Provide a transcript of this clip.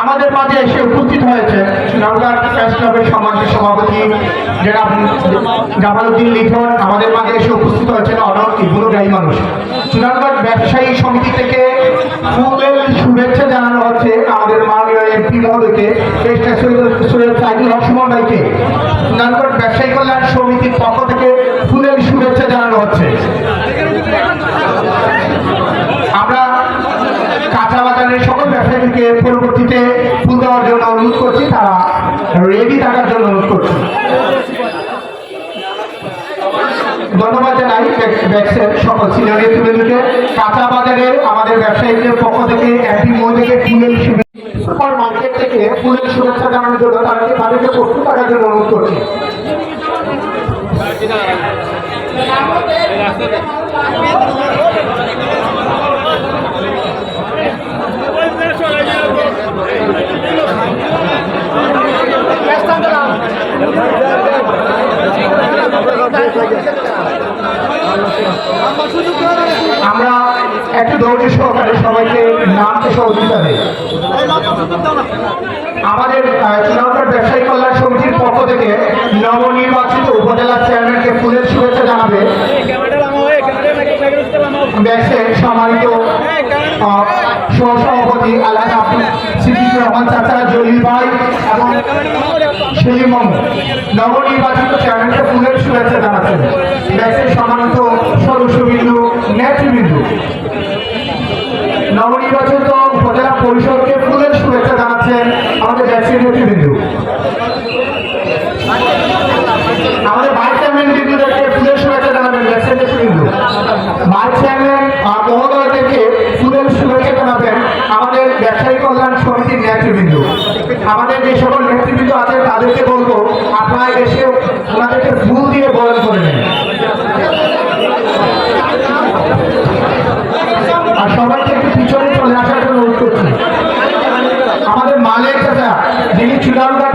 আমাদের মাঝে এসে উপস্থিত হয়েছে নওগাঁ প্রেস সমাজের সভাপতি যারা জামালউদ্দিন লিখন আমাদের মাঝে এসে উপস্থিত হয়েছেন অনর গাই মানুষ চুনারগড় ব্যবসায়ী সমিতি থেকে শুভেচ্ছা জানানো হচ্ছে আমাদের মাননীয় এমপি মহোদয়কে সৈয়দ সাইদুল হক সুমন ভাইকে। চুনারগড় ব্যবসায়ী কল্যাণ সমিতির পক্ষ থেকে ফুলের শুভেচ্ছা জানানো হচ্ছে আমরা কাঁচা বাজারের সকল পরবর্তীতে ফুল দেওয়ার জন্য অনুরোধ করছি, তারা রেডি থাকার জন্য অনুরোধ করছি। ধন্যবাদ জানাই ব্যাক্সের সকল সিনিয়র নেতৃবৃন্দকে। কাঁচা বাজারে আমাদের ব্যবসায়ীদের পক্ষ থেকে এমপি মহিলাকে ফুলের সুপার মার্কেট থেকে ফুলের শুভেচ্ছা জানানোর জন্য তাদেরকে তাদেরকে প্রস্তুত থাকার জন্য অনুরোধ করছি। আমরা একটু দৌড়ের সহকারে সবাইকে নামতে সহযোগিতা দেই আমাদের চুনারগড় ব্যবসায়ী কল্যাণ সমিতির পক্ষ থেকে নবনির্বাচিত উপজেলা মোহাম্মদ নবনির্বাচিত চেয়ারম্যানকে ফুলের শুভেচ্ছা জানাচ্ছেন। ব্যাসের সম্মানিত সদস্যবিন্দু, নেতৃবৃন্দু। নবনির্বাচিত উপজেলা পরিষদকে ফুলের শুভেচ্ছা জানাচ্ছেন আমাদের ব্যাসের নেতৃবৃন্দু। আমাদের ভাইস চেয়ারম্যান বিন্দুদেরকে ফুলের শুভেচ্ছা জানাবেন ব্যাসের নেতৃবৃন্দু। ভাইস চেয়ারম্যান মহোদয়দেরকে ফুলের শুভেচ্ছা জানাবেন আমাদের ব্যবসায়ী কল্যাণ সমিতির নেতৃবৃন্দ। আমাদের যে সকল নেতৃবৃন্দ আছেন, তাদেরকে বলব, আপনারা এসে ওনাদেরকে ফুল দিয়ে বরণ করে নেন। আর সবাইকে একটু পিছনে চলে আসার জন্য অনুরোধ করছি। আমাদের মালিক যিনি চুলারুঘাট